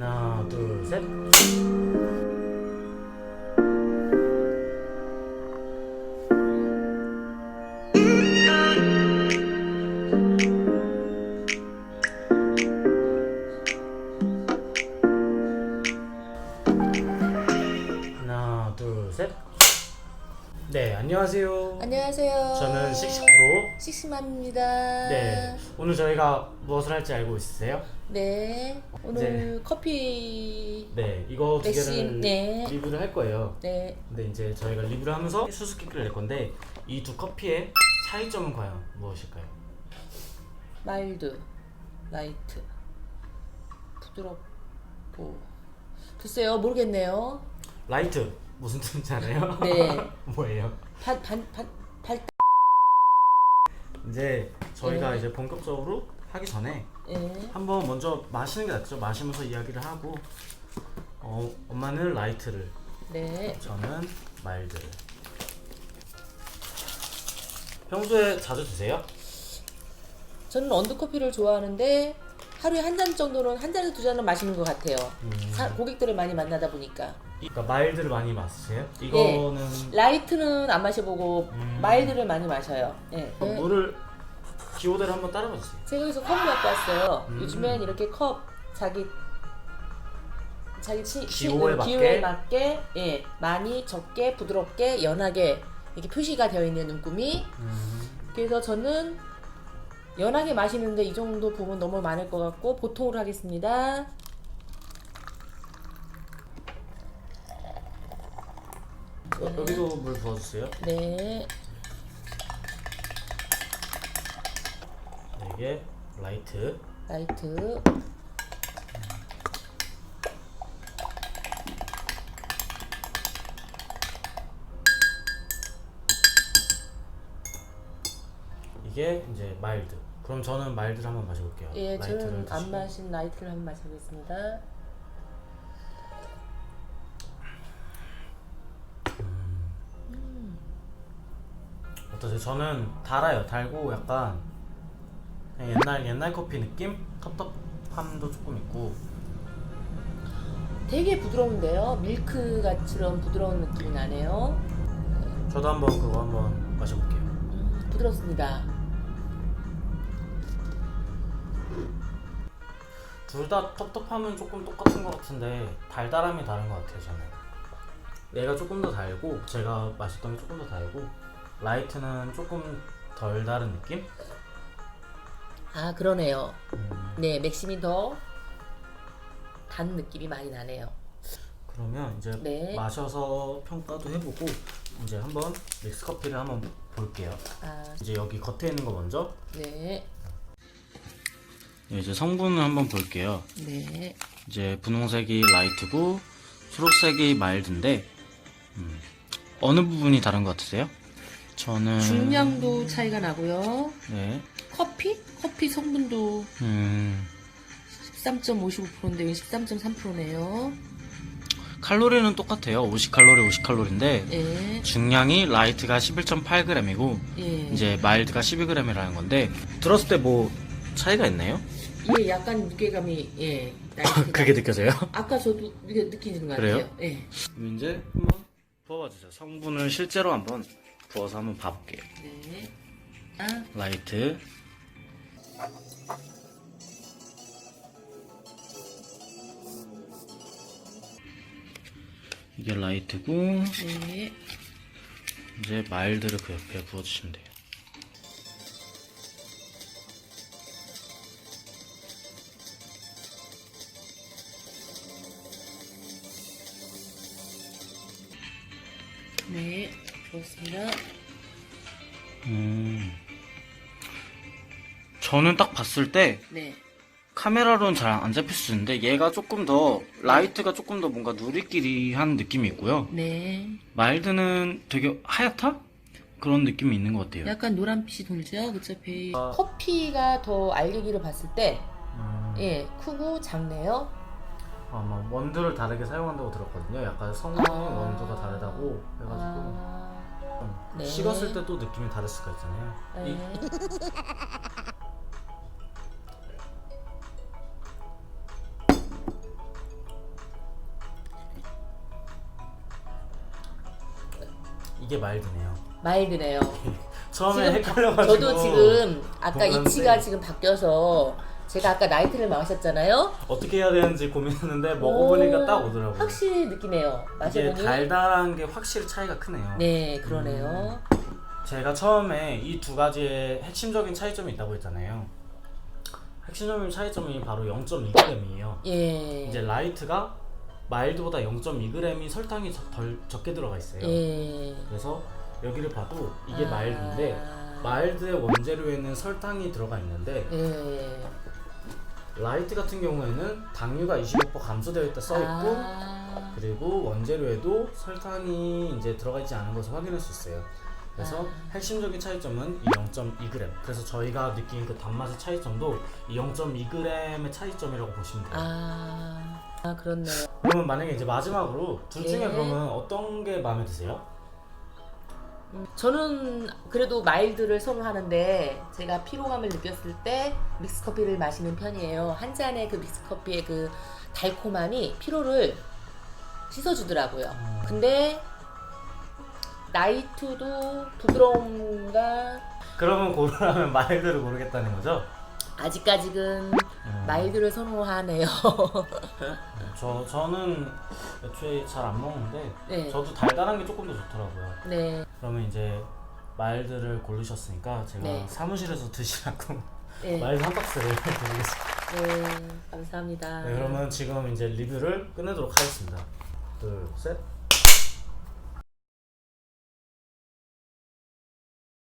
하나, 둘, 셋. 하나, 둘, 셋. 네, 안녕하세요. 안녕하세요. 저는 씩씩프로. 씩씩맘입니다. 네, 오늘 저희가 무엇을 할지 알고 있으세요? 네. 오늘 커피. 네, 이거 두 맥심, 개를 네. 리뷰를 할 거예요. 네. 근데 이제 저희가 리뷰를 하면서 수수께끼를 낼 건데 이 두 커피의 차이점은 과연 무엇일까요? 마일드, 라이트, 부드럽고. 글쎄요, 모르겠네요. 라이트 무슨 뜻인지 알아요? 네. 뭐예요? 반, 반, 반, 발. 이제 저희가 네. 이제 본격적으로 하기 전에 예. 한번 먼저 마시는 게 낫죠. 마시면서 이야기를 하고 어, 엄마는 라이트를 네. 저는 마일드를 평소에 자주 드세요? 저는 언더커피를 좋아하는데 하루에 한 잔 정도는 한 잔에서 두 잔은 마시는 것 같아요. 음. 사- 고객들을 많이 만나다 보니까. 그러니까 마일드를 많이 마시세요? 이거는 라이트는 안 마셔보고 음. 마일드를 많이 마셔요. 예. 그럼 물을 기호대로 한번 따라봐 주세요. 제가 여기서 컵을 갖고 왔어요. 음. 요즘엔 이렇게 컵 자기 자기 치, 기호에 치- 맞게? 기호에 맞게 예 많이 적게 부드럽게 연하게 이렇게 표시가 되어 있는 눈금이 그래서 저는 연하게 마시는데 이 정도 부분 너무 많을 것 같고 보통으로 하겠습니다. 여- 여기도 물 부어주세요. 네, 네, 이게 라이트. 라이트 이게 이제 마일드. 그럼 저는 마일드를 한번 마셔볼게요. 예 저는 안 드시고. 마신 라이트를 한번 마셔보겠습니다. 어떠세요? 저는 달아요. 달고 약간 옛날 옛날 커피 느낌? 텁텁함도 조금 있고. 되게 부드러운데요. 밀크 같처럼 부드러운 느낌이 나네요. 저도 한번 그거 한번 마셔볼게요. 음, 부드럽습니다. 둘 다 텁텁함은 조금 똑같은 것 같은데 달달함이 다른 것 같아요 저는 얘가 조금 더 달고 제가 마셨던 게 조금 더 달고 라이트는 조금 덜 다른 느낌? 아 그러네요. 음, 네 맥심이 더 단 느낌이 많이 나네요. 그러면 이제 네. 마셔서 평가도 해보고 이제 한번 믹스 커피를 한번 볼게요 아 이제 여기 겉에 있는 거 먼저 네. 이제 성분을 한번 볼게요 네. 이제 분홍색이 라이트고 초록색이 마일드인데 음, 어느 부분이 다른 것 같으세요? 저는 중량도 차이가 나고요. 네 커피? 커피 성분도 음, 13.55%인데 여기 13.3%네요. 칼로리는 똑같아요. 50칼로리, 50칼로리인데 예. 중량이 라이트가 11.8g이고 예. 이제 마일드가 12g이라는 건데 들었을 때 뭐 차이가 있나요? 예, 약간 무게감이 예. 나이트가. 그게 느껴져요? 아까 저도 이게 느끼는 것 그래요? 같아요. 예. 이제 한번 부어봐 주세요. 성분을 실제로 한번 부어서 한번 봐볼게요. 네. 아, 라이트 이게 라이트고 네. 이제 마일드를 그 옆에 부어주시면 돼요. 네. 좋습니다. 음. 저는 딱 봤을 때 네. 카메라로는 잘 안 잡힐 수 있는데 얘가 조금 더 라이트가 조금 더 뭔가 누리끼리한 느낌이 있고요. 네. 마일드는 되게 하얗다 그런 느낌이 있는 것 같아요. 약간 노란빛이 돌죠? 그쵸, 배. 아. 커피가 더 알갱이를 봤을 때, 음, 예, 크고 작네요. 아마 원두를 다르게 사용한다고 들었거든요. 약간 성능 아. 원두가 다르다고 해가지고 아. 네. 식었을 때 또 느낌이 다를 수가 있잖아요. 네. 이게 말드네요. 말드네요. 처음에 헷갈려가지고 저도 지금 아까 이치가 지금 바뀌어서 제가 아까 나이트를 마셨잖아요. 어떻게 해야 되는지 고민했는데 먹어보니까 오, 딱 오더라고요. 확실히 느끼네요. 이게 마셔보니. 달달한 게 확실히 차이가 크네요. 네, 그러네요. 제가 처음에 이 두 가지의 핵심적인 차이점이 있다고 했잖아요. 핵심적인 차이점이 바로 0.2g이에요. 예. 이제 라이트가 마일드보다 0.2g이 설탕이 적- 덜 적게 들어가 있어요. 예. 그래서 여기를 봐도 이게 아. 마일드인데 마일드의 원재료에는 설탕이 들어가 있는데 예. 라이트 같은 경우에는 당류가 25% 감소되어 있다 써 있고 아, 그리고 원재료에도 설탕이 이제 들어가 있지 않은 것을 확인할 수 있어요. 그래서 아. 핵심적인 차이점은 이 0.2g. 그래서 저희가 느낀 그 단맛의 차이점도 이 0.2g의 차이점이라고 보시면 돼요. 아, 아 그렇네요. 그러면 만약에 이제 마지막으로 둘 중에 네. 그러면 어떤 게 마음에 드세요? 음, 저는 그래도 마일드를 선호하는데 제가 피로감을 느꼈을 때 믹스 커피를 마시는 편이에요. 한 잔의 그 믹스 커피의 그 달콤함이 피로를 씻어주더라고요. 음. 근데 나이트도 부드러움과 그러면 고르라면 마일드를 고르겠다는 거죠? 아직까지는 음. 마일드를 선호하네요. 저 저는 애초에 잘 안 먹는데 네. 저도 달달한 게 조금 더 좋더라고요. 네. 그러면 이제 마일드를 고르셨으니까 제가 네. 사무실에서 드시라고 네. 마일드 한 박스를 드리겠습니다. 네. 감사합니다. 네, 그러면 지금 이제 리뷰를 끝내도록 하겠습니다. 둘, 셋.